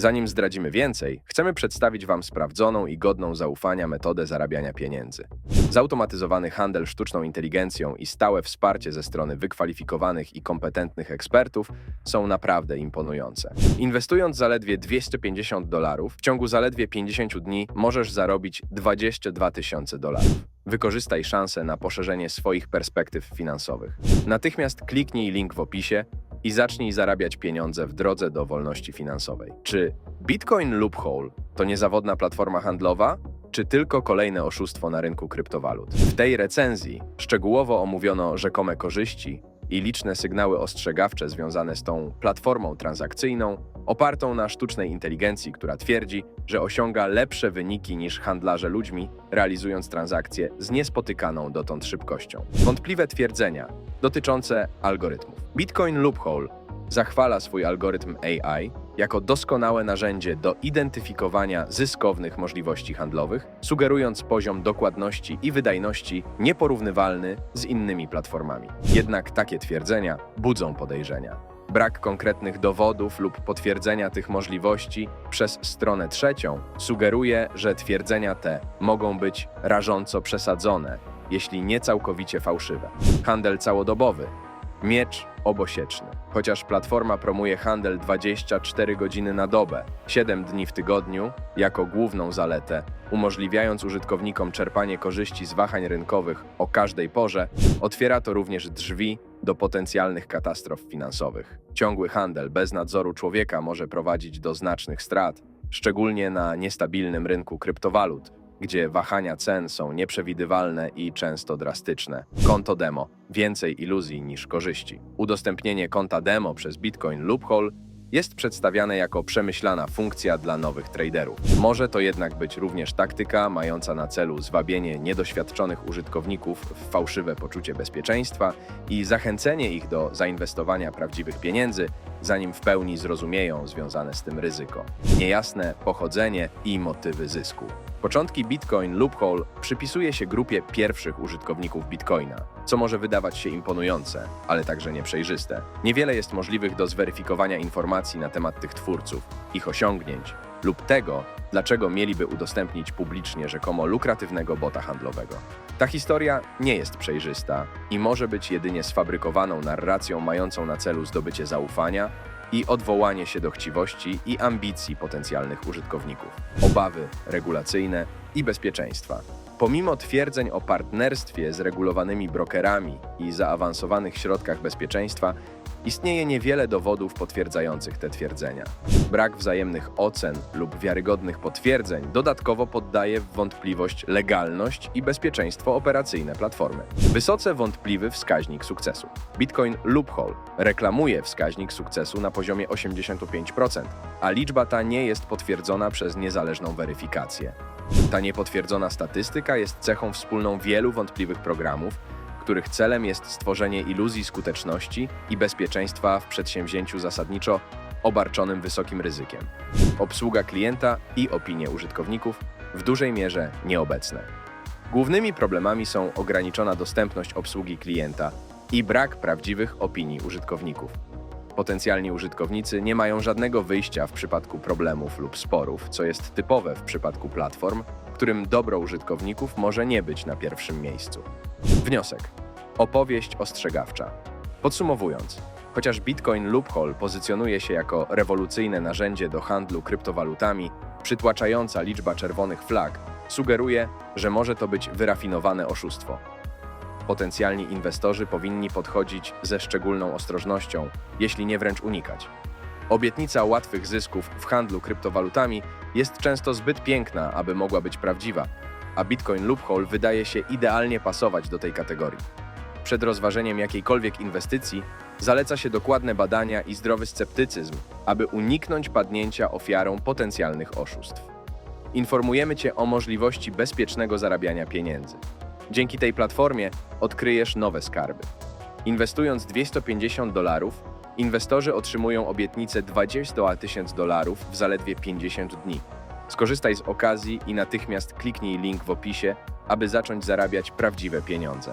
Zanim zdradzimy więcej, chcemy przedstawić Wam sprawdzoną i godną zaufania metodę zarabiania pieniędzy. Zautomatyzowany handel sztuczną inteligencją i stałe wsparcie ze strony wykwalifikowanych i kompetentnych ekspertów są naprawdę imponujące. Inwestując zaledwie 250 dolarów, w ciągu zaledwie 50 dni możesz zarobić 22 tysiące dolarów. Wykorzystaj szansę na poszerzenie swoich perspektyw finansowych. Natychmiast kliknij link w opisie i zacznij zarabiać pieniądze w drodze do wolności finansowej. Czy Bitcoin Loophole to niezawodna platforma handlowa? Czy tylko kolejne oszustwo na rynku kryptowalut? W tej recenzji szczegółowo omówiono rzekome korzyści i liczne sygnały ostrzegawcze związane z tą platformą transakcyjną, opartą na sztucznej inteligencji, która twierdzi, że osiąga lepsze wyniki niż handlarze ludźmi, realizując transakcje z niespotykaną dotąd szybkością. Wątpliwe twierdzenia dotyczące algorytmów. Bitcoin Loophole zachwala swój algorytm AI jako doskonałe narzędzie do identyfikowania zyskownych możliwości handlowych, sugerując poziom dokładności i wydajności nieporównywalny z innymi platformami. Jednak takie twierdzenia budzą podejrzenia. Brak konkretnych dowodów lub potwierdzenia tych możliwości przez stronę trzecią sugeruje, że twierdzenia te mogą być rażąco przesadzone, jeśli nie całkowicie fałszywe. Handel całodobowy Miecz obosieczny. Chociaż platforma promuje handel 24 godziny na dobę, 7 dni w tygodniu, jako główną zaletę, umożliwiając użytkownikom czerpanie korzyści z wahań rynkowych o każdej porze, otwiera to również drzwi do potencjalnych katastrof finansowych. Ciągły handel bez nadzoru człowieka może prowadzić do znacznych strat, szczególnie na niestabilnym rynku kryptowalut, gdzie wahania cen są nieprzewidywalne i często drastyczne. Konto demo. Więcej iluzji niż korzyści. Udostępnienie konta demo przez Bitcoin Loophole jest przedstawiane jako przemyślana funkcja dla nowych traderów. Może to jednak być również taktyka mająca na celu zwabienie niedoświadczonych użytkowników w fałszywe poczucie bezpieczeństwa i zachęcenie ich do zainwestowania prawdziwych pieniędzy, zanim w pełni zrozumieją związane z tym ryzyko. Niejasne pochodzenie i motywy zysku. Początki Bitcoin Loophole przypisuje się grupie pierwszych użytkowników Bitcoina, co może wydawać się imponujące, ale także nieprzejrzyste. Niewiele jest możliwych do zweryfikowania informacji na temat tych twórców, ich osiągnięć lub tego, dlaczego mieliby udostępnić publicznie rzekomo lukratywnego bota handlowego. Ta historia nie jest przejrzysta i może być jedynie sfabrykowaną narracją mającą na celu zdobycie zaufania i odwołanie się do chciwości i ambicji potencjalnych użytkowników, obawy regulacyjne i bezpieczeństwa. Pomimo twierdzeń o partnerstwie z regulowanymi brokerami i zaawansowanych środkach bezpieczeństwa, istnieje niewiele dowodów potwierdzających te twierdzenia. Brak wzajemnych ocen lub wiarygodnych potwierdzeń dodatkowo poddaje w wątpliwość legalność i bezpieczeństwo operacyjne platformy. Wysoce wątpliwy wskaźnik sukcesu. Bitcoin Loophole reklamuje wskaźnik sukcesu na poziomie 85%, a liczba ta nie jest potwierdzona przez niezależną weryfikację. Ta niepotwierdzona statystyka jest cechą wspólną wielu wątpliwych programów, których celem jest stworzenie iluzji skuteczności i bezpieczeństwa w przedsięwzięciu zasadniczo obarczonym wysokim ryzykiem. Obsługa klienta i opinie użytkowników w dużej mierze nieobecne. Głównymi problemami są ograniczona dostępność obsługi klienta i brak prawdziwych opinii użytkowników. Potencjalni użytkownicy nie mają żadnego wyjścia w przypadku problemów lub sporów, co jest typowe w przypadku platform, którym dobro użytkowników może nie być na pierwszym miejscu. Wniosek. Opowieść ostrzegawcza. Podsumowując, chociaż Bitcoin Loophole pozycjonuje się jako rewolucyjne narzędzie do handlu kryptowalutami, przytłaczająca liczba czerwonych flag sugeruje, że może to być wyrafinowane oszustwo. Potencjalni inwestorzy powinni podchodzić ze szczególną ostrożnością, jeśli nie wręcz unikać. Obietnica łatwych zysków w handlu kryptowalutami jest często zbyt piękna, aby mogła być prawdziwa, a Bitcoin Loophole wydaje się idealnie pasować do tej kategorii. Przed rozważeniem jakiejkolwiek inwestycji zaleca się dokładne badania i zdrowy sceptycyzm, aby uniknąć padnięcia ofiarą potencjalnych oszustw. Informujemy Cię o możliwości bezpiecznego zarabiania pieniędzy. Dzięki tej platformie odkryjesz nowe skarby. Inwestując 250 dolarów, inwestorzy otrzymują obietnicę 20 tysięcy dolarów w zaledwie 50 dni. Skorzystaj z okazji i natychmiast kliknij link w opisie, aby zacząć zarabiać prawdziwe pieniądze.